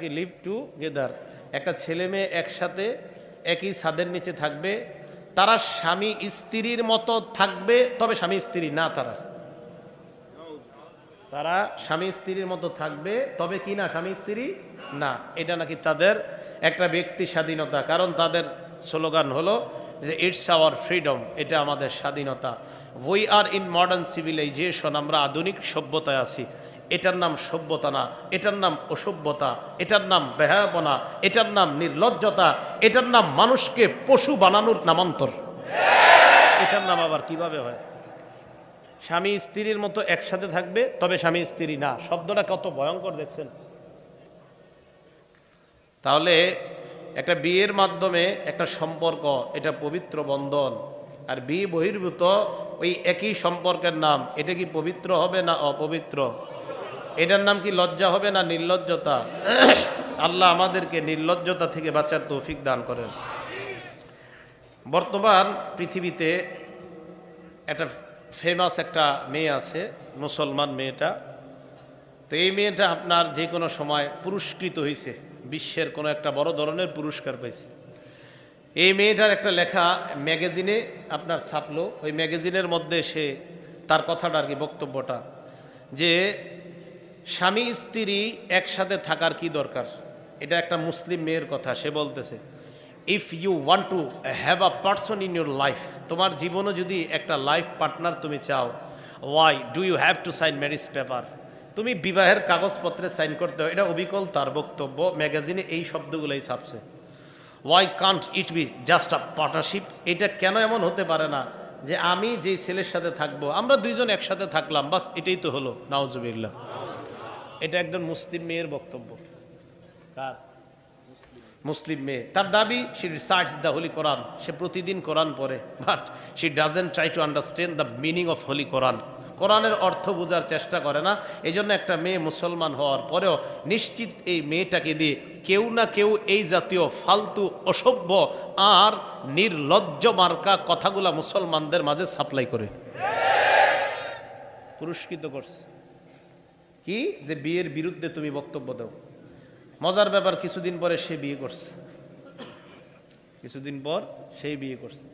কি leave to gather একটা ছেলে মেয়ে একসাথে একই ছাদের নিচে থাকবে। তারা স্বামী স্ত্রীর মতো থাকবে, তবে স্বামী স্ত্রী না তারা। তারা স্বামী স্ত্রীর মতো থাকবে, তবে কি না, স্বামী স্ত্রী না। এটা নাকি তাদের একটা ব্যক্তি স্বাধীনতা। কারণ তাদের স্লোগান হলো যে ইটস আওয়ার ফ্রিডম এটা আমাদের স্বাধীনতা। We are in modern civilization আমরা আধুনিক সভ্যতায় আছি। এটার নাম সভ্যতা না এটার নাম অসভ্যতা এটার নাম বেহায়াপনা এটার নাম নির্লজ্জতা এটার নাম মানুষকে পশু বানানোর নামান্তর। এটার নাম আবার কীভাবে হয়? স্বামী স্ত্রীর মতো একসাথে থাকবে তবে স্বামী স্ত্রী না। শব্দটা কত ভয়ঙ্কর দেখছেন। তাহলে একটা বিয়ের মাধ্যমে একটা সম্পর্ক এটা পবিত্র বন্ধন আর বিয়ে বহির্ভূত ওই একই সম্পর্কের নাম এটা কি পবিত্র হবে না অপবিত্র? এটার নাম কি লজ্জা হবে না নির্লজ্জতা? আল্লাহ আমাদেরকে নির্লজ্জতা থেকে বাঁচার তৌফিক দান করেন। বর্তমান পৃথিবীতে একটা ফেমাস একটা মেয়ে আছে, মুসলমান মেয়েটা। তো এই মেয়েটা আপনার যে কোনো সময় পুরস্কৃত হয়েছে বিশ্বের কোনো একটা বড় ধরনের পুরস্কার পাইছে। এই মেয়েটার একটা লেখা ম্যাগাজিনে আপনার ছাপলো। ওই ম্যাগাজিনের মধ্যে সে তার কথাটা আর কি বক্তব্যটা, যে স্বামী স্ত্রী একসাথে থাকার কি দরকার? এটা একটা মুসলিম মেয়ের কথা, সে বলতেছে if you want to have a person in your life তোমার জীবনে যদি একটা লাইফ পার্টনার তুমি চাও why do you have to sign marriage paper তুমি বিবাহের কাগজপত্রে সাইন করতে হয়। এটা অবিকল তার বক্তব্য, ম্যাগাজিনে এই শব্দগুলোই ছাপছে। Why can't it be just a partnership এটা কেন এমন হতে পারে না যে আমি যেই ছেলের সাথে থাকব, আমরা দুইজন একসাথে থাকলাম, বাস এটাই তো হলো নাওজুবিল্লাহ এটা একজন মুসলিম মেয়ের বক্তব্য। কার? মুসলিম মেয়ে। তার দাবি she research the holy Quran সে প্রতিদিন কোরআন পড়ে but she doesn't try to understand the meaning of holy Quran কোরআনের অর্থ বোঝার চেষ্টা করে না। এই জন্য একটা মেয়ে মুসলমান হওয়ার পরেও নিশ্চিত এই মেয়েটাকে দিয়ে কেউ না কেউ এই জাতীয় ফালতু, অসভ্য আর নির্লজ্জ মার্কা কথাগুলা মুসলমানদের মাঝে সাপ্লাই করে। পুরস্কৃত করছে। কি? যে বিয়ের বিরুদ্ধে তুমি বক্তব্য দাও। মজার ব্যাপার, কিছুদিন পরে সে বিয়ে করছে। কিছুদিন পর সেই বিয়ে করছে।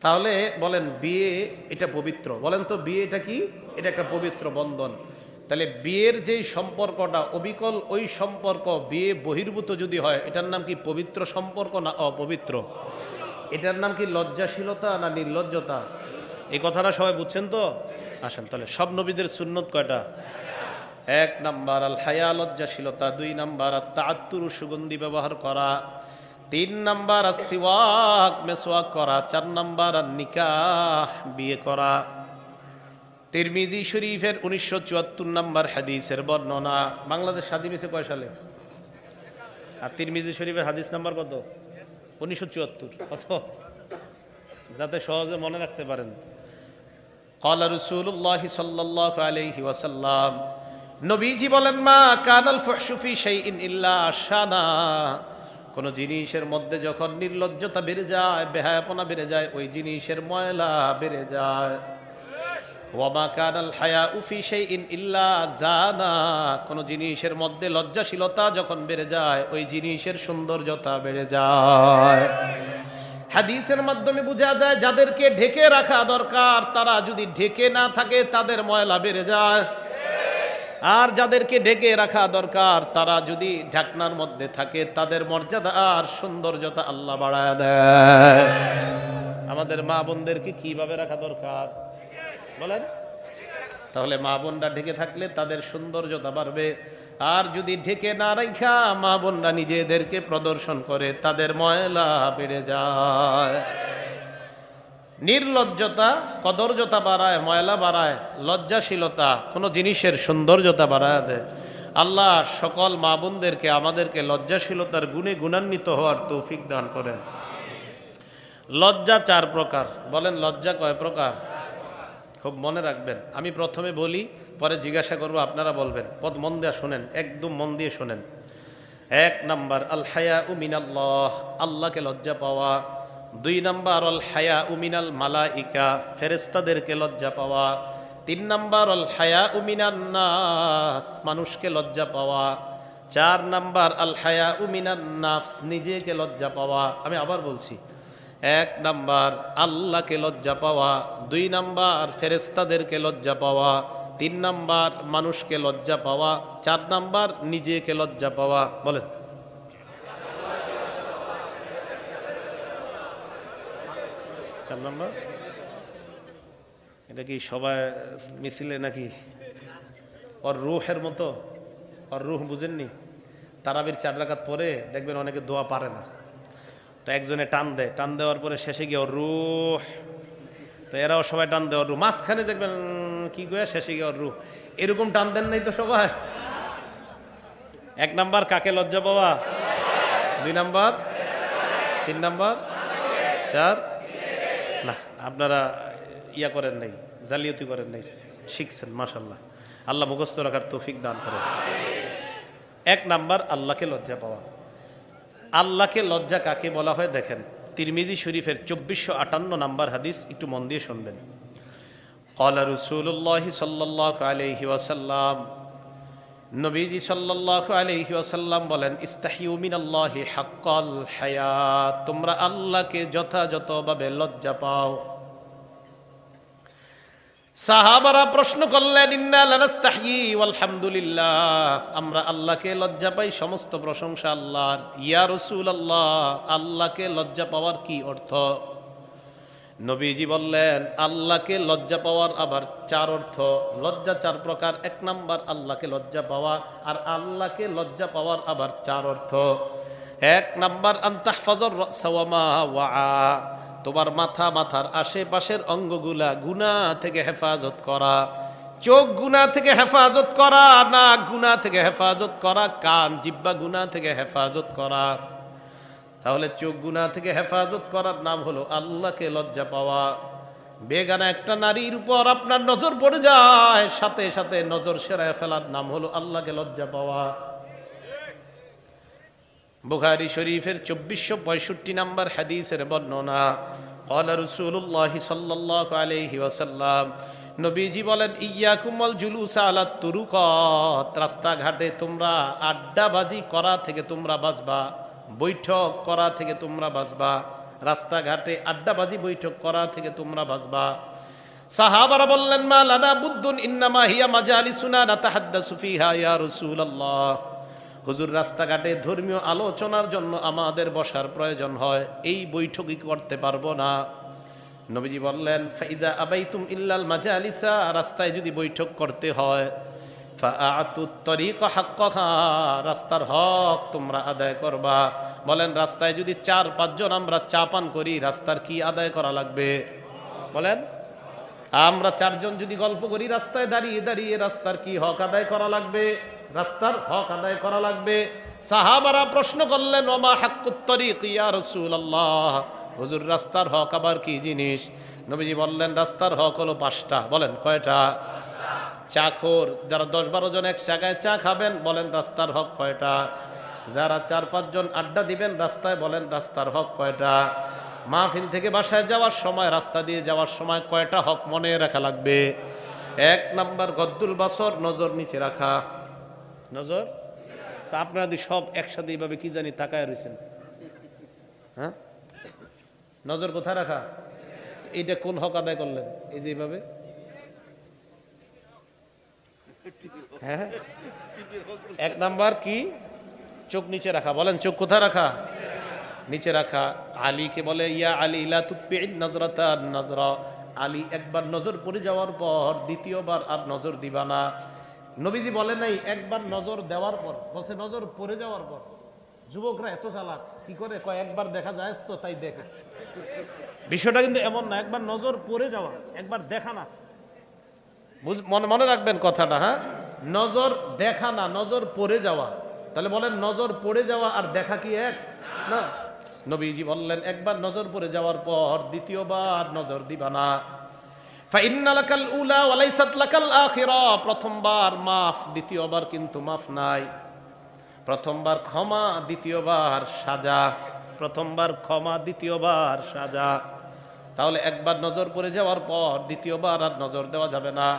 তাহলে বলেন, বিয়ে এটা পবিত্র। বলেন তো, বিয়ে এটা কি? এটা একটা পবিত্র বন্ধন। তাহলে বিয়ের যেই সম্পর্কটা অবিকল, ওই সম্পর্ক বিয়ে বহির্ভূত যদি হয়, এটার নাম কি পবিত্র সম্পর্ক না অপবিত্র? এটার নাম কি লজ্জাশীলতা না নির্লজ্জতা? এই কথাটা সবাই বুঝছেন তো? আসেন, তাহলে সব নবীদের সুন্নত কয়টা? এক নাম্বার আল হায়া লজ্জাশীলতা দুই নাম্বার আর তাত্তুর সুগন্ধি ব্যবহার করা তিন নাম্বার আর সিওয়াক মেসোয়াক করা চার নাম্বার আর নিকাহ বিয়ে করা তিরমিজি শরীফের উনিশশো চুয়াত্তর নাম্বার হাদিসের বর্ণনা বাংলাদেশ স্বাধীন হয়েছে কয় সালে আর তিরমিজি শরীফের হাদিস নাম্বার কত উনিশশো চুয়াত্তর কত যাতে সহজে মনে রাখতে পারেন قال رسول الله صلى الله عليه وسلم নবীজি বলেন, মা কানাল ফুহশু সেই ইন ইল্লা শানা। কোন জিনিসের মধ্যে যখন নির্লজ্জতা বেড়ে যায়, বেহায়াপনা বেড়ে যায়, ওই জিনিসের ময়লা বেড়ে যায়। ওয়ামা কানাল হায়া উফি শাইইন ইল্লা জানা কোন জিনিসের মধ্যে লজ্জাশীলতা যখন বেড়ে যায়, ওই জিনিসের সৌন্দর্যতা বেড়ে যায়। হাদিসের মাধ্যমে বোঝা যায়, যাদেরকে ঢেকে রাখা দরকার, তারা যদি ঢেকে না থাকে, তাদের ময়লা বেড়ে যায়। আর যাদেরকে ঢেকে রাখা দরকার, তারা যদি ঢাকনার মধ্যে থাকে, তাদের মর্যাদা আর সৌন্দর্যতা আল্লাহ বাড়ায় দেয়। আমাদের মা বোনদেরকে কীভাবে রাখা দরকার? বলেন। তাহলে মা বোনরা ঢেকে থাকলে তাদের সৌন্দর্যতা বাড়বে। আর যদি ঢেকে না রাখা মা বোনরা নিজেদেরকে প্রদর্শন করে, তাদের ময়লা বেড়ে যায়। নির্লজ্জতা, কদর্যতা বাড়ায়, ময়লা বাড়ায়, লজ্জাশীলতা, কোনো জিনিসের সৌন্দর্যতা বাড়ায় দেয়। আল্লাহ সকল মা বোনদেরকে আমাদেরকে লজ্জাশীলতার গুণে গুণান্বিত হওয়ার তৌফিক দান করেন। লজ্জা চার প্রকার। বলেন, লজ্জা কয় প্রকার? খুব মনে রাখবেন। আমি প্রথমে বলি, পরে জিজ্ঞাসা করব, আপনারা বলবেন। পদ মন দিয়ে শোনেন, একদম মন দিয়ে শোনেন। এক নাম্বার, আল উমিনাল্লাহ আল্লাহকে লজ্জা পাওয়া। দুই নাম্বার অল হায়া উমিনাল মালাইকা ফেরেস্তাদেরকে লজ্জা পাওয়া। তিন নাম্বার অল হায়া উমিনান নাস, মানুষকে লজ্জা পাওয়া। চার নাম্বার আল হায়া উমিনান নাফস, নিজেকে লজ্জা পাওয়া। আমি আবার বলছি, এক নাম্বার আল্লাহকে লজ্জা পাওয়া, দুই নাম্বার ফেরেস্তাদেরকে লজ্জা পাওয়া, তিন নাম্বার মানুষকে লজ্জা পাওয়া, চার নাম্বার নিজেকে লজ্জা পাওয়া। বলেন। চার নাম্বার এটা কি সবাই মিছিলে নাকি? ওর রুহের মতো? ওর রুহ বুঝেননি? তারাবির চার রাকাত পরে দেখবেন অনেকে দোয়া পারে না। তো একজনে টান দেয়। টান দেওয়ার পরে শেষে গিয়ে ওর রুহ। তো এরাও সবাই টান দেয় ওর রুহ। মাঝখানে দেখবেন কি গোয়া শেষে গিয়ে ওর রুহ। এরকম টান দেন নাই তো সবাই। এক নাম্বার কাকে লজ্জা পাওয়া? দুই নাম্বার? তিন নাম্বার? চার? আপনারা ইয়া করেন নাই, জালিয়াতি করেন নাই, শিখছেন মাশাল্লাহ আল্লাহ মুখস্থ রাখার তৌফিক দান করেন এক নাম্বার, আল্লাহকে লজ্জা পাওয়া। আল্লাহকে লজ্জা কাকে বলা হয় দেখেন, তিরমিজি শরীফের চব্বিশশো আটান্ন নাম্বার হাদিস একটু মন দিয়ে শুনবেন। কলা রসুল্লাহ সাল্লাহ আলহি ওয়াসাল্লাম নবীজি সাল্লাহ আলহি ওয়াসাল্লাম বলেন ইস্তাহিউমিন আল্লাহ হাক্কল হায়া তোমরা আল্লাহকে যথাযথভাবে লজ্জা পাও। সাহাবারা প্রশ্ন করলেন আলহামদুলিল্লাহ আমরা আল্লাহকে লজ্জা পাই সমস্ত প্রশংসা আল্লাহর। ইয়া রাসূলুল্লাহ, আল্লাহকে লজ্জা পাওয়ার কি অর্থ? নবীজি বললেন, আল্লাহকে লজ্জা পাওয়ার আবার চার অর্থ। লজ্জা চার প্রকার, এক নাম্বার আল্লাহকে লজ্জা পাওয়া আর আল্লাহকে লজ্জা পাওয়ার আবার চার অর্থ। এক নাম্বার আন্তাহফাজর সাওয়ামা ওয়া তোমার মাথা মাথার আশেপাশের অঙ্গগুলা গুনা থেকে হেফাজত করা। চোখ গুনা থেকে হেফাজত করা, নাক গুনা থেকে হেফাজত করা, কান, জিব্বা গুনা থেকে হেফাজত করা। তাহলে চোখ গুনা থেকে হেফাজত করার নাম হলো আল্লাহকে লজ্জা পাওয়া। বেগানা একটা নারীর উপর আপনার নজর পড়ে যায়, সাথে সাথে নজর সেরায় ফেলার নাম হলো আল্লাহকে লজ্জা পাওয়া। বুখারি শরীফের চব্বিশশো পঁয়ষট্টি নম্বর হাদিসের বর্ণনা। কলা রসুল্লাহ সাল্লাহ আলহি ওসাল্লাম নবীজি বলেন ইয়াকুমল জুলুসা আলা তুরুকত রাস্তাঘাটে তোমরা আড্ডাবাজি করা থেকে তোমরা বাঁচবা, বৈঠক করা থেকে তোমরা বাঁচবা, রাস্তাঘাটে আড্ডাবাজি বৈঠক করা থেকে তোমরা বাঁচবা। সাহাবারা বললেন, মা লাদা বুদ্ধুন ইন্নামা হিয়া মাজালিসুনা না তাহাদ্দা সুফিহা ইয়া রসুল আল্লাহ হুজুর রাস্তাঘাটে ধর্মীয় আলোচনার জন্য আমাদের বসার প্রয়োজন হয়, এই বৈঠকই করতে পারব না। নবীজি বললেন, ফাইদা আবাইতুম ইল্লাল মাজালিসা রাস্তায় যদি বৈঠক করতে হয় রাস্তার হক তোমরা আদায় করবা। বলেন, রাস্তায় যদি চার, পাঁচজন আমরা চা পান করি, রাস্তার কি আদায় করা লাগবে? বলেন, আমরা চারজন যদি গল্প করি, রাস্তায় দাঁড়িয়ে দাঁড়িয়ে রাস্তার কি হক আদায় করা লাগবে? রাস্তার হক আদায় করা লাগবে। সাহাবারা প্রশ্ন করলেন, ওমা হাক্কুত্তরিক ইয়া আল্লাহ হুজুর, রাস্তার হক আবার কি জিনিস? নবীজি বললেন, রাস্তার হক হলো পাঁচটা। বলেন, কয়টা? চাখোর যারা দশ বারো জন এক জায়গায় চা খাবেন, বলেন, রাস্তার হক কয়টা? যারা চার পাঁচজন আড্ডা দিবেন রাস্তায়, বলেন, রাস্তার হক কয়টা? মাহফিল থেকে বাসায় যাওয়ার সময়, রাস্তা দিয়ে যাওয়ার সময় কয়টা হক মনে রাখা লাগবে? এক নাম্বার, গদ্দুল বাসর, নজর নিচে রাখা। নজর? তা আপনারা সব একসাথে এইভাবে কি জানি তাকায় রয়েছেন হ্যাঁ? নজর কোথায় রাখা? এইটা কোন হক আদায় করলেন? এই যে এইভাবে? হ্যাঁ? এক নাম্বার কি? চোখ নিচে রাখা। বলেন, চোখ কোথায় রাখা? নিচে রাখা। আলীকে বলে, ইয়া আলী ইলা তুপি নজরাতা নজরা। আলী একবার নজর পড়ে যাওয়ার পর দ্বিতীয়বার আর নজর দিবা না। নবীজি বলে নাই, একবার নজর দেওয়ার পর, বলছে নজর পড়ে যাওয়ার পর। যুবকরা এত চালাক, কি করে? কয়, একবার দেখা যায় তো তাই দেখে। বিষয়টা কিন্তু এমন না, একবার নজর পড়ে যাওয়া, একবার দেখা না। মনে মনে রাখবেন কথাটা হ্যাঁ? নজর দেখা না, নজর পড়ে যাওয়া। তাহলে বলেন, নজর পড়ে যাওয়া আর দেখা কি এক? না। নবীজি বললেন, একবার নজর পড়ে যাওয়ার পর দ্বিতীয়বার নজর দিবা না। ফাইন্না লাকাল উলা ওয়া লাইসাত লাকাল আখিরা। প্রথমবার মাফ, দ্বিতীয়বার কিন্তু মাফ নাই। প্রথমবার ক্ষমা, দ্বিতীয়বার সাজা। প্রথমবার ক্ষমা, দ্বিতীয়বার সাজা। তাহলে একবার নজর পড়ে যাওয়ার পর দ্বিতীয়বার আর নজর দেওয়া যাবে না।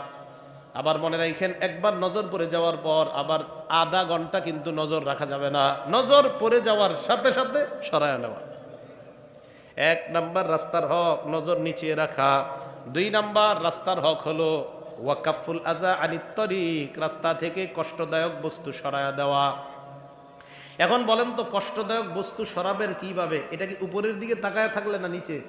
আবার মনে রাখেন, একবার নজর পড়ে যাওয়ার পর আবার আধা ঘণ্টা কিন্তু নজর রাখা যাবে না। নজর পড়ে যাওয়ার সাথে সাথে সরায় নেওয়া। এক নাম্বার রাস্তার হক, নজর নিচে রাখা। দুই নাম্বার রাস্তার হক হলো ওয়াকাফুল আজা আনিত্তরিক রাস্তা থেকে কষ্টদায়ক বস্তু সরায়া দেওয়া। এখন বলেন তো কষ্টদায়ক বস্তু সরাবেন কীভাবে? এটা কি উপরের দিকে তাকায় থাকলে না নিচে?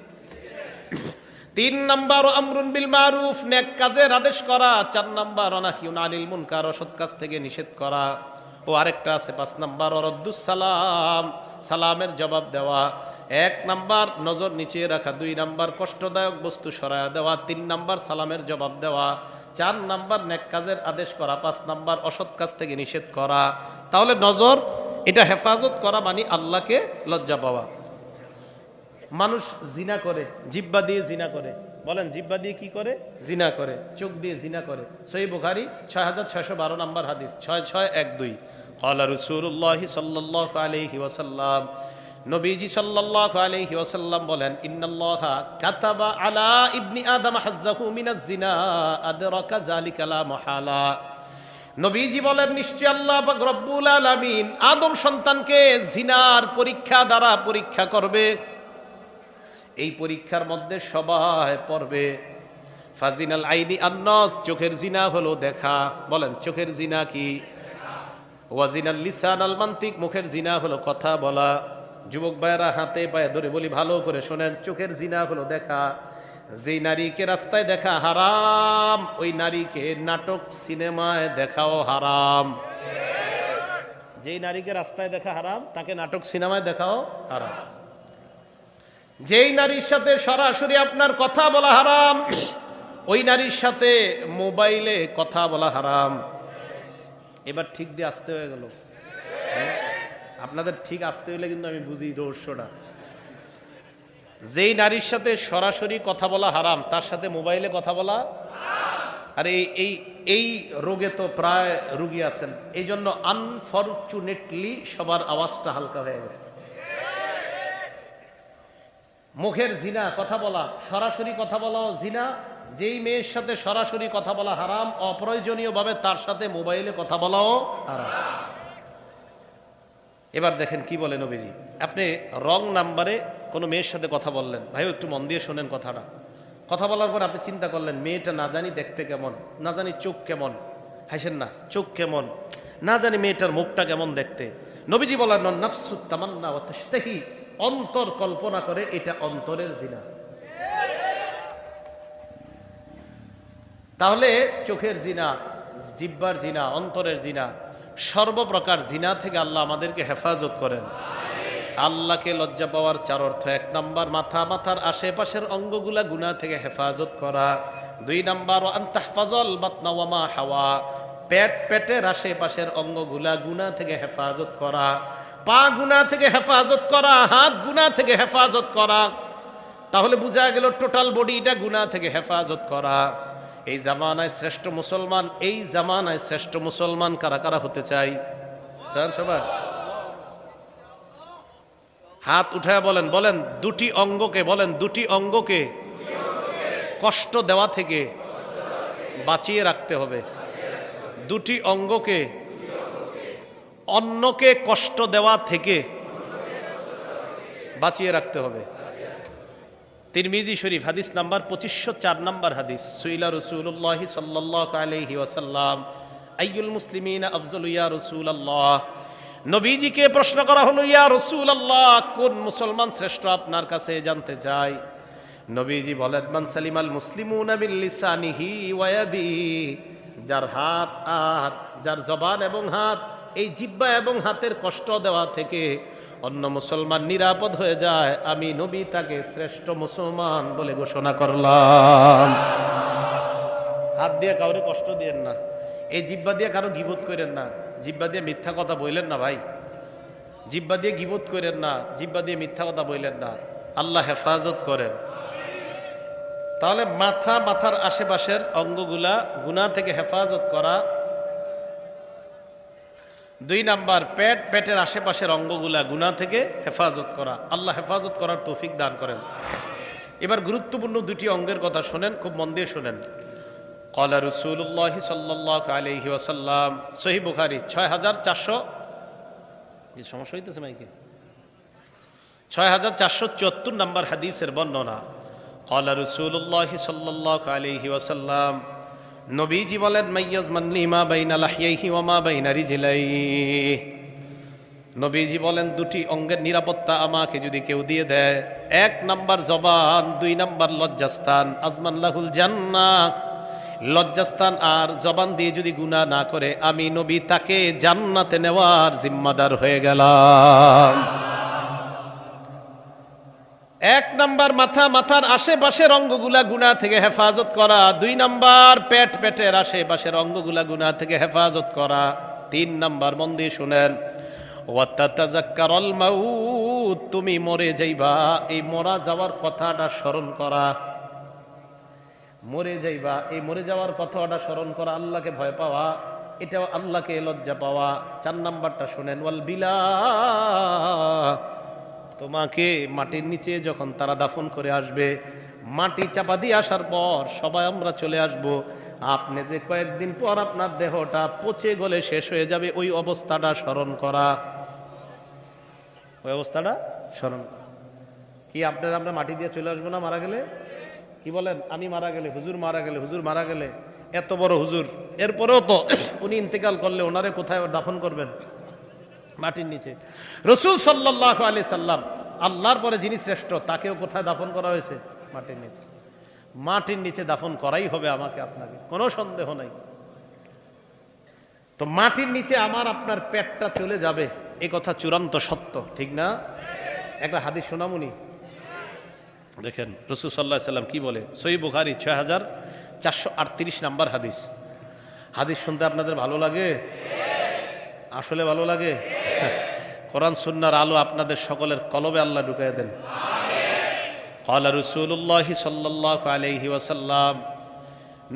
তিন নাম্বার, আমরুন বিল মারুফ, নেক কাজের আদেশ করা। চার নাম্বার, অনাহিউন আনিল মুনকার, অসৎ কাজ থেকে নিষেধ করা। ও আরেকটা আছে, পাঁচ নাম্বার, অরদ্দুস সালাম, সালামের জবাব দেওয়া। এক নাম্বার, নজর নিচে রাখা। দুই নাম্বার, কষ্টদায়ক বস্তু সরায়া দেওয়া। তিন নাম্বার, সালামের জবাব দেওয়া। চার নাম্বার, নেক কাজের আদেশ করা। পাঁচ নাম্বার, অসৎ কাজ থেকে নিষেধ করা। তাহলে নজর, এটা হেফাজত করা মানে আল্লাহকে লজ্জা পাওয়া। মানুষ জিনা করে, জিব্বা দিয়ে জিনা করে। বলেন, জিব্বা দিয়ে কি করে? জিনা করে, চোখ দিয়ে জিনা করে। সই বুখারি, ছয় হাজার ছয়শো বারো নম্বর হাদিস, ছয় ছয় এক দুই। কলা রসুল্লাহ সাল্লাহ আলহি ওসাল্লাম নবীজি সাল্লাহ আলহি ওসাল্লাম বলেন, ইন্নাল্লাহ কাতাবা আলা ইবনি আদম হাজ্জাহু মিনাজ জিনা আদরাকা জালিকা লা মহালা। নবীজি বলেন নিশ্চয় আল্লাহ রব্বুল আলামিন আদম সন্তানকে জিনার পরীক্ষা দ্বারা পরীক্ষা করবে। এই পরীক্ষার মধ্যে সবাই পড়বে। ফাজিনাল আইনি আন্নস, চোখের জিনা হলো দেখা। বলেন, চোখের জিনা কি? ওয়াজিনাল লিসান আল মান্তিক, মুখের জিনা হলো কথা বলা। যুবক ভাইয়েরা হাতে পায়ে ধরে বলি, ভালো করে শোনেন, চোখের জিনা হলো দেখা। যেই নারীকে রাস্তায় দেখা হারাম, ওই নারীকে নাটক সিনেমায় দেখাও হারাম। যেই নারীকে রাস্তায় দেখা হারাম, তাকে নাটক সিনেমায় দেখাও হারাম। যেই নারীর সাথে সরাসরি আপনার কথা বলা হারাম, ওই নারীর সাথে মোবাইলে কথা বলা হারাম। এবার ঠিক দিয়ে আসতে হয়ে গেল? আপনাদের ঠিক আসতে হলে কিন্তু আমি বুঝি রহস্যটা। যেই নারীর সাথে সরাসরি কথা বলা হারাম, তার সাথে মোবাইলে কথা বলা আর এই এই এই রোগে তো প্রায় রুগী আছেন। এই জন্য আনফরচুনেটলি সবার আওয়াজটা হালকা হয়ে গেছে। মুখের জিনা, কথা বলা, সরাসরি কথা বলাও জিনা, যেই মেয়ের সাথে সরাসরি কথা বলা হারাম, অপ্রয়োজনীয়ভাবে তার সাথে মোবাইলে কথা বলাও হারাম। এবার দেখেন কি বলেন নবীজি। আপনি রং নাম্বারে কোনো মেয়ের সাথে কথা বললেন। ভাই একটু মন দিয়ে শোনেন কথাটা। কথা বলার পর আপনি চিন্তা করলেন, মেয়েটা না জানি দেখতে কেমন, না জানি চোখ কেমন। হাসেন না, চোখ কেমন, না জানি মেয়েটার মুখটা কেমন দেখতে। নবীজি বলেন নফসু তামান্না ও অন্তর কল্পনা করে এটা অন্তরের জিনা। তাহলে চোখের জিনা, জিব্বার জিনা, অন্তরের জিনা সর্বপ্রকার জিনা থেকে আল্লাহ আমাদেরকে হেফাজত করেন। আল্লাহকে লজ্জা পাওয়ার চার অর্থ। এক নাম্বার, মাথা মাথার আশেপাশের অঙ্গগুলা গুনা থেকে হেফাজত করা। দুই নাম্বার আন্তাহফাজল বাতনাওয়ামা হাওয়া। পেট, পেটের আশেপাশের অঙ্গগুলা গুনা থেকে হেফাজত করা। পা গুনা থেকে হেফাজত করা, হাত গুনা থেকে হেফাজত করা। তাহলে বোঝা গেল, টোটাল বডিটা গুনা থেকে হেফাজত করা। এই জামানায় শ্রেষ্ঠ মুসলমান, এই জামানায় শ্রেষ্ঠ মুসলমান কারা কারা হতে চাই? চান সবাই? হাত উঠায় বলেন বলেন দুটি অঙ্গকে, বলেন দুটি অঙ্গকে কষ্ট দেওয়া থেকে বাঁচিয়ে রাখতে হবে। দুটি অঙ্গকে অন্যকে কষ্ট দেওয়া থেকে বাঁচিয়ে রাখতে হবে। তিরমিজি শরীফ, হাদিস নাম্বার পঁচিশশো চার নাম্বার হাদিস। সুইলা রসুল্লাহ সাল্লাহ আলহি ওয়াসাল্লাম, আইয়ুল মুসলিমিন আফজল ইয়া রসুল আল্লাহ নবীজিকে প্রশ্ন করা হলো, ইয়া রসুল আল্লাহ কোন মুসলমান শ্রেষ্ঠ আপনার কাছে জানতে চাই নবীজি বলেন, মান সালিমাল মুসলিমুন বিল্লিসানিহি ওয়াদি যার হাত আর যার জবান এবং হাত, এই জিব্বা এবং হাতের কষ্ট দেওয়া থেকে অন্য মুসলমান নিরাপদ হয়ে যায়, আমি নবী তাকে শ্রেষ্ঠ মুসলমান বলে ঘোষণা করলাম। হাত দিয়ে কাউরে কষ্ট দিয়েন না, এই জিব্বা দিয়ে কারও গিবোধ করেন না, জিব্বা দিয়ে মিথ্যা কথা বললেন না ভাই। জিব্বা দিয়ে গিবোধ করেন না, জিব্বা দিয়ে মিথ্যা কথা বললেন না, আল্লাহ হেফাজত করেন। তাহলে মাথা, মাথার আশেপাশের অঙ্গগুলা গুনা থেকে হেফাজত করা দুই নাম্বার, পেট, পেটের আশেপাশের অঙ্গগুলা গুণা থেকে হেফাজত করা। আল্লাহ হেফাজত করার তৌফিক দান করেন। এবার গুরুত্বপূর্ণ দুটি অঙ্গের কথা শোনেন, খুব মন দিয়ে শোনেন। কলা রসুল্লাহ সাল্লাহ আলহি আসাল্লাম সহি বুখারি ছয় হাজার চারশো সমস্যা হইতেছে মাইকে? ছয় হাজার চারশো চুয়াত্তর নম্বর হাদিসের বর্ণনা। কলা রসুল্লাহ সাল্লাহ আলহি আসাল্লাম নবীজি বলেন, মাইয়াজ মান্নি মা বাইনা লাহিয়াইহি ওয়া মা বাইনা রিজলাইহি। নবীজি বলেন, দুটি অঙ্গের নিরাপত্তা আমাকে যদি কেউ দিয়ে দেয়, এক নাম্বার জবান, দুই নাম্বার লজ্জাস্থান, আজমান লাহুল জান্নাহ। লজ্জাস্থান আর জবান দিয়ে যদি গুনাহ না করে, আমি নবী তাকে জান্নাতে নেওয়ার জিম্মাদার হয়ে গেলাম। এক নাম্বার মাথা, মাথার আশেপাশের অঙ্গগুলা গুণা থেকে হেফাজত করা। দুই নাম্বার, পেট, পেটের আশেপাশের অঙ্গগুলা গুণা থেকে হেফাজত করা। তিন নাম্বার, মন দিয়ে শুনেন। তুমি মরে যাইবা। এই মরা যাওয়ার কথাটা স্মরণ করা। মরে যাইবা, এই মরে যাওয়ার কথাটা স্মরণ করা আল্লাহকে ভয় পাওয়া। এটাও আল্লাহকে লজ্জা পাওয়া। চার নাম্বারটা শুনেন। ওয়াল বিলা তোমাকে মাটির নিচে যখন তারা দাফন করে আসবে, মাটি চাপা দিয়ে আসার পর সবাই আমরা চলে আসব। আপনি যে কয়েকদিন পর আপনার দেহটা পচে গলে শেষ হয়ে যাবে, ওই অবস্থাটা স্মরণ করা। ওই অবস্থাটা স্মরণ কি আপনার, আমরা মাটি দিয়ে চলে আসব না মারা গেলে? কি বলেন? আমি মারা গেলে, হুজুর মারা গেলে, হুজুর মারা গেলে? এত বড় হুজুর। এরপরেও তো উনি ইন্তেকাল করলে ওনারে কোথায় দাফন করবেন? মাটির নিচে। রসুল সাল্লাহ আলি সাল্লাম আল্লাহর পরে যিনি শ্রেষ্ঠ, তাকেও কোথায় দাফন করা হয়েছে? মাটির নিচে। মাটির নিচে দাফন করাই হবে আমাকে, আপনাকে। কোনো সন্দেহ নাই। তো মাটির নিচে আমার আপনার পেটটা চলে যাবে, এ কথা চূড়ান্ত সত্য, ঠিক না? একটা হাদিস শোনামুনি। দেখেন, রসুল সাল্লাহ সাল্লাম কি বলে? সই বুখারি ছয় হাজার চারশো আটত্রিশ নাম্বার হাদিস। হাদিস শুনতে আপনাদের ভালো লাগে? আসলে ভালো লাগে? কোরআন, সুন্নার আলো আপনাদের সকলের কলবে আল্লাহ ঢুকাই দেন। কলা রসুল্লাহ সাল্লাহ আলহি ওয়াসাল্লাম,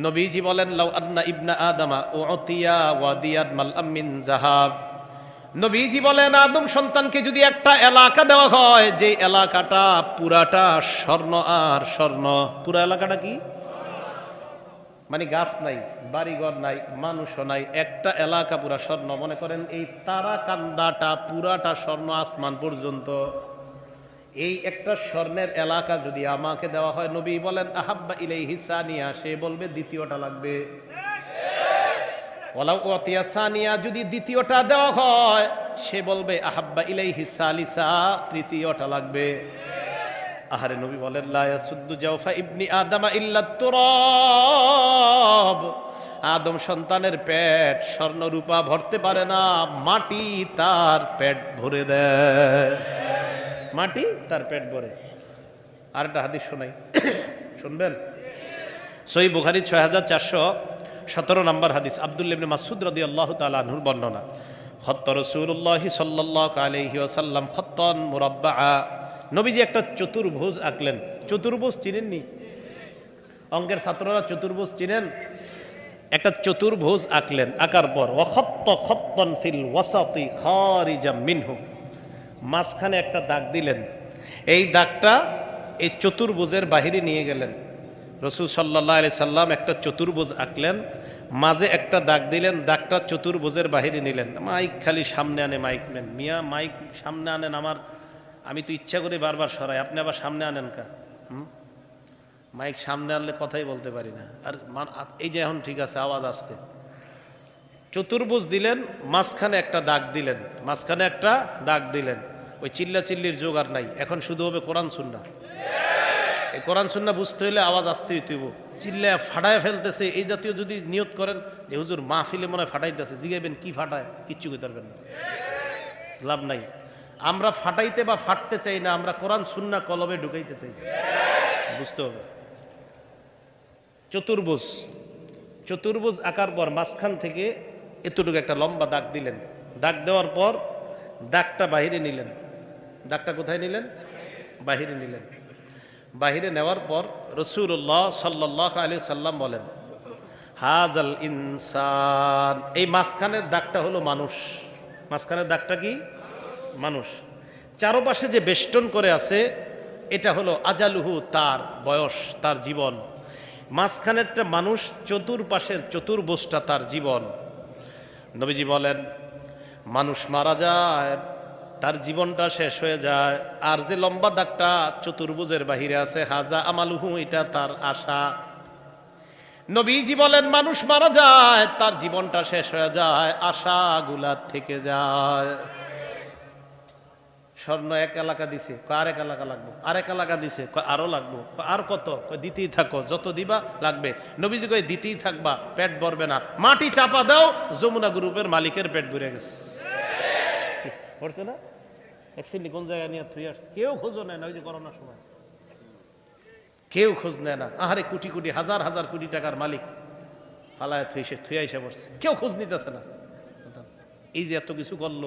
নবীজি বলেন, লাউ আন্না ইবনা আদামা ও অতিয়া ওয়াদিয়াদ মাল আমিন জাহাব নবীজি বলেন, আদম সন্তানকে যদি একটা এলাকা দেওয়া হয়, যে এলাকাটা পুরাটা স্বর্ণ আর স্বর্ণ। পুরা এলাকাটা কি? মানে গাছ নাই, বাড়িঘর নাই, মানুষও নাই, একটা এলাকা পুরা স্বর্ণ। মনে করেন এই তারা কান্দাটা পুরাটা স্বর্ণ আসমান পর্যন্ত। এই একটা স্বর্ণের এলাকা যদি আমাকে দেওয়া হয়, নবী বলেন, আহাব্বা ইলাই হিসানিয়া সে বলবে, দ্বিতীয়টা লাগবে। সানিয়া যদি দ্বিতীয়টা দেওয়া হয়, সে বলবে, আহাব্বা ইলাই হিসালিসা তৃতীয়টা লাগবে। আহারে নবী বলেন, লা ইয়াসুদ্দু জাওফা ইবনি আদামা ইল্লা তুরাব। আদম সন্তানের পেট স্বর্ণরূপা ভরতে পারে না, মাটি তার পেট ভরে দেয়। মাটি তার পেট ভরে। আর একটা হাদিস শোনাই। শুনবেন? সই বুখারি ছয় হাজার চারশো সতেরো নম্বর হাদিস। আব্দুল ইবনে মাসুদ রদি আল্লাহ তালুর বর্ণনা। খত্ত রসুল্লাহ সাল্লাহ আলহি ওসাল্লাম খত্তন মুরব্বা নবীজি একটা চতুর্ভুজ আঁকলেন। চতুর্ভুজ চিনেননি? অঙ্কের ছাত্ররা চতুর্ভুজ চিনেন? একটা চতুর্ভুজ আঁকলেন, আঁকার পর খত্তন ফিল মিনহু। মাঝখানে একটা দাগ দিলেন। এই দাগটা এই চতুর্ভুজের বাহিরে নিয়ে গেলেন। রসুল সাল্লাহ আলি সাল্লাম একটা চতুর্ভুজ আঁকলেন, মাঝে একটা দাগ দিলেন, দাগটা চতুর্ভুজের বাহিরে নিলেন। মাইক খালি সামনে আনে, মাইক নেন। মিয়া, মাইক সামনে আনেন আমার আমি তো ইচ্ছা করে বারবার সরাই। আপনি আবার সামনে আনেন কা? হুম? মাইক সামনে আনলে কথাই বলতে পারি না। আর এই যে এখন ঠিক আছে, আওয়াজ আসতে চতুর্ভুজ দিলেন, মাঝখানে একটা দাগ দিলেন। মাঝখানে একটা দাগ দিলেন। ওই চিল্লা চিল্লির আর নাই। এখন শুধু হবে কোরআন সুন্না এই কোরআন সুন্না বুঝতে হলে আওয়াজ আসতে হইতেইব চিল্লা ফাটায় ফেলতেছে। এই জাতীয় যদি নিয়ত করেন যে, হুজুর, মাহফিলে মনে হয় ফাটাইতেছে। জিগাইবেন, কি ফাটায়? কিচ্ছু কইতে পারবেন না। লাভ নাই। আমরা ফাটাইতে বা ফাটতে চাই না, আমরা কোরআন, সুন্না কলবে ঢুকাইতে চাই। বুঝতে হবে। চতুর্ভুজ। চতুর্ভুজ আঁকার পর মাঝখান থেকে এতটুকু একটা লম্বা দাগ দিলেন। দাগ দেওয়ার পর দাগটা বাহিরে নিলেন। দাগটা কোথায় নিলেন? বাহিরে নিলেন। বাহিরে নেওয়ার পর রসুল্লাহ সাল্লাহ আলী সাল্লাম বলেন হাজাল ইনসান। এই মাঝখানের দাগটা হলো মানুষ। মাঝখানের দাগটা কি? মানুষ। চারপাশে যে বেষ্টন করে আছে, এটা হলো আজালুহু তার বয়স, তার জীবন। মাঝখানেরটা মানুষ চতুর্পাশের চতুর্ভুজটা তার জীবন। নবীজি বলেন, মানুষ মারা যায়, তার জীবনটা শেষ হয়ে যায়। আর যে লম্বা দাগটা চতুর্ভুজের বাহিরে আছে, হাজা আমালুহু, এটা তার আশা। নবীজি বলেন, মানুষ মারা যায়, তার জীবনটা শেষ হয়ে যায়, আশাগুলা থেকে যায়। স্বর্ণ এক এলাকা দিছে, কয় আরেক এলাকা লাগবো? আরেক এলাকা দিছে, কয় আরও লাগবো? আর কত? দিতেই থাকো, যত দিবা লাগবে। নবীজি কয়, দিতেই থাকবা, পেট ভরবে না। মাটি চাপা দাও, যমুনা গ্রুপের মালিকের পেট ভরে গেছে। ভরছে না? এক শ্রেণি কোন জায়গায় নিয়ে থুই আসছে? কেউ খোঁজও নেয় না, ওই যে করোনার সময়। কেউ খোঁজ নেয় না। আহারে কোটি কোটি, হাজার হাজার কোটি টাকার মালিক ফালায় থুই সে, থুই আইসা পড়ছে। কেউ খোঁজ নিতেছে না। এই যে এত কিছু করল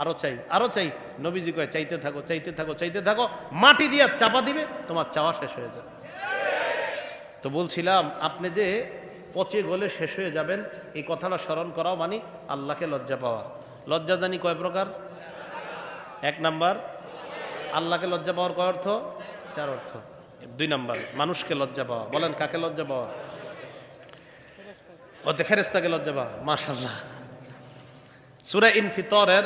আরও চাই আরও চাই। নবীজি কয়, চাইতে থাকো চাইতে থাকো চাইতে থাকো। মাটি দিয়ে চাপা দিবে, তোমার চাওয়া শেষ হয়ে যাবে। তো বলছিলাম, আপনি যে পচে গলে শেষ হয়ে যাবেন, এই কথাটা স্মরণ করাও মানে আল্লাহকে লজ্জা পাওয়া। লজ্জা জানি কয় প্রকার? এক নাম্বার, আল্লাহকে লজ্জা পাওয়ার কয় অর্থ? চার অর্থ। দুই নাম্বার, মানুষকে লজ্জা পাওয়া। বলেন, কাকে লজ্জা পাওয়া? ওতে ফেরেস্তাকে লজ্জা পাওয়া। মাশাল্লাহ সুরা ইন ফিতরের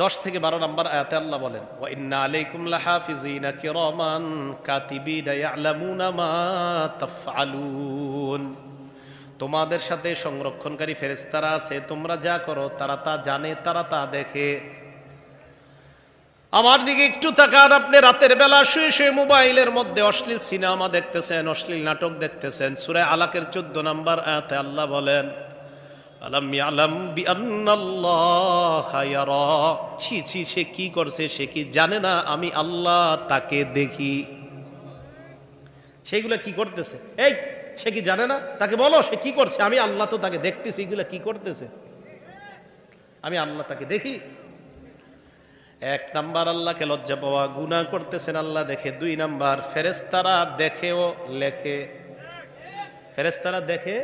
দশ থেকে বারো নম্বর আয়াতে আল্লাহ বলেন, ওয়া ইন্না আলাইকুম লাহাফিজিনা কিরামান কাতিবিনা ইয়ালামুনা মা তাফআলুন। তোমাদের সাথে সংরক্ষণকারী ফেরেশতারা আছে, তোমরা যা করো তারা তা জানে, তারা তা দেখে। আমার দিকে একটু তাকান, আপনি রাতের বেলা শুয়ে শুয়ে মোবাইলের মধ্যে অশ্লীল সিনেমা দেখতেছেন, অশ্লীল নাটক দেখতেছেন। সূরা আলাকের 14 নম্বর আয়াতে আল্লাহ বলেন আলাম বিআন্নাল্লাহা ইয়ারা। ছি ছি, সে কি করছে, সে কি জানে না, আমি আল্লাহ তাকে দেখি। সেইগুলো কি করতেছে? এই, সে কি জানে না? তাকে বলো, সে কি করছে? আমি আল্লাহ তো তাকে দেখতেছি, এগুলা কি করতেছে? আমি আল্লাহ তাকে দেখি। এক নাম্বার, আল্লাহকে লজ্জা পাওয়া, গুনাহ করতেছেন আল্লাহ দেখে। দুই নাম্বার ফেরেস্তারা দেখেও লেখে। ফেরেস্তারা দেখে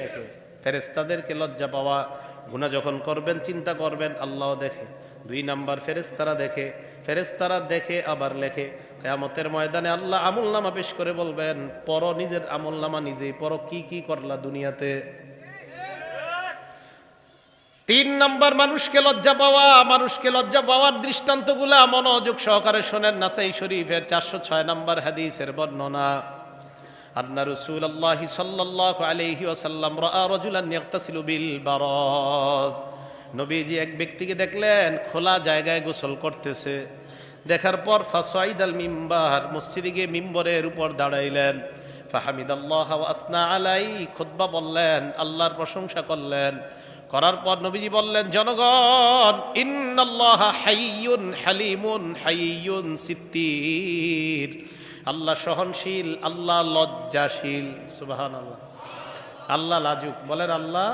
লেখে। ফেরেস্তাদেরকে লজ্জা পাওয়া, গুনাহ যখন করবেন, চিন্তা করবেন আল্লাহ দেখে। দুই নাম্বার ফেরেস্তারা দেখে। ফেরেস্তারা দেখে, আবার লেখে। কেয়ামতের ময়দানে আল্লাহ আমল নামা পেশ করে বলবেন পর নিজের আমল নামা নিজেই পর কি কি করলা দুনিয়াতে। তিন নম্বর, মানুষকে লজ্জা পাওয়া। মানুষকে লজ্জা পাওয়ার দৃষ্টান্তগুলা মনোযোগ সহকারে শোনেন নাসাই শরীফের চারশো ছয় নম্বর হাদিসের বর্ণনা। আন্না রসুল আল্লাহ সাল্লাহ আলহি ওয়াসাল্লাম রা রজুলান বিল বারাজ। নবীজি এক ব্যক্তিকে দেখলেন, খোলা জায়গায় গোসল করতেছে। দেখার পর ফাসাইদ মিম্বার, মসজিদে গিয়ে মিম্বরের উপর দাঁড়াইলেন। ফাহামিদ আল্লাহ আসনা আলাই খুদ্া বললেন, আল্লাহর প্রশংসা করলেন। করার পর নবীজি বললেন, জনগণ, ইন্নাল্লাহ হাইয়ুন হালিমুন হাইয়ুন সিত্তির আল্লাহ সহনশীল, আল্লাহ লজ্জাশীল সুবাহান আল্লাহ আল্লাহ লাজুক, বলেন আল্লাহ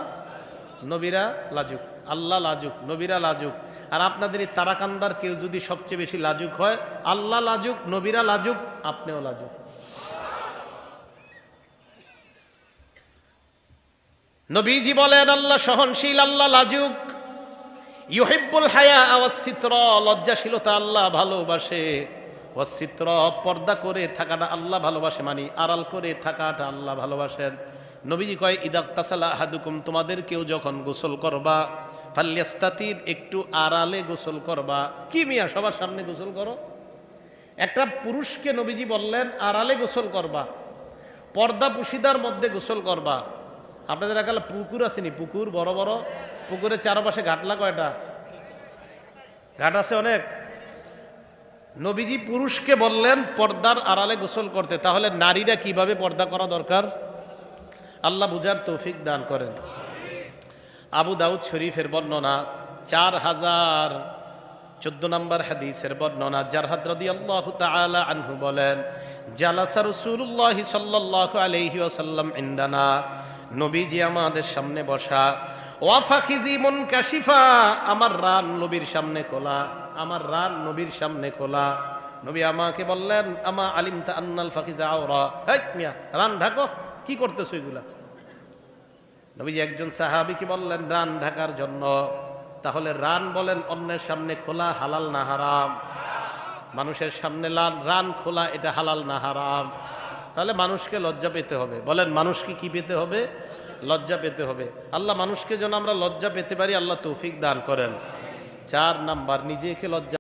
নবীরা লাজুক, আল্লাহ লাজুক, নবীরা লাজুক। আর আপনাদের এই তারাকান্দার কেউ যদি সবচেয়ে বেশি লাজুক হয়, আল্লাহ লাজুক, নবীরা লাজুক, আপনিও লাজুক। নবীজি বলেন, আল্লাহ সহনশীল, আল্লাহ লাজুক। ইউহিব্বুল হায়া আওয়াসিত্র লজ্জাশীলতা আল্লাহ ভালোবাসে। ওয়াসিত্র পর্দা করে থাকাটা আল্লাহ ভালোবাসে মানি, আড়াল করে থাকাটা আল্লাহ ভালোবাসেন। নবীজি কয় ইদাক তাসালা হাদুকুম তোমাদের কেউ যখন গোসল করবা ফাল্লিয়াস্তাতির একটু আড়ালে গোসল করবা। কি মিয়া, সবার সামনে গোসল করো? একটা পুরুষকে নবীজি বললেন, আড়ালে গোসল করবা, পর্দা পুশিদার মধ্যে গোসল করবা। আপনাদের একালে পুকুর আসেনি পুকুর, বড় বড়? পুকুরের চারপাশে ঘাটলা কয়টা? ঘাট আছে অনেক? নবীজি পুরুষকে বললেন, পর্দার আড়ালে গোসল করতে। তাহলে নারীরা কীভাবে পর্দা করা দরকার? আল্লাহ বুঝার তৌফিক দান করেন। আবু দাউদ শরীফের বর্ণনা, চার হাজার চোদ্দ নম্বর হাদিসের বর্ণনা জারহাদ আল্লাহ আনহু বলেন, জালাসা রাসূলুল্লাহ সাল্লাল্লাহু আলাইহি ওয়াসাল্লাম ইনদানা, নবীজি আমাদের সামনে বসা ওয়াফাখিজি মন কাশিফা আমার রান নবীর সামনে খোলা। আমার রান নবীর সামনে খোলা। নবী আমাকে বললেন, আমা আলিম তা আন্নাল আওরা? হেই, মিয়া, রান ঢাকো, কি করতেছো এগুলা? নবীজি একজন সাহাবিকে বললেন, রান ঢাকার জন্য। তাহলে রান বলেন অন্যের সামনে খোলা হালাল না হারাম? মানুষের সামনে রান খোলা, এটা হালাল না হারাম? তাহলে মানুষকে লজ্জা পেতে হবে। বলেন, মানুষকে কি পেতে হবে? লজ্জা পেতে হবে। আল্লাহ মানুষকে যেন আমরা লজ্জা পেতে পারি, আল্লাহ তৌফিক দান করেন। চার নাম্বার নিজেকে লজ্জা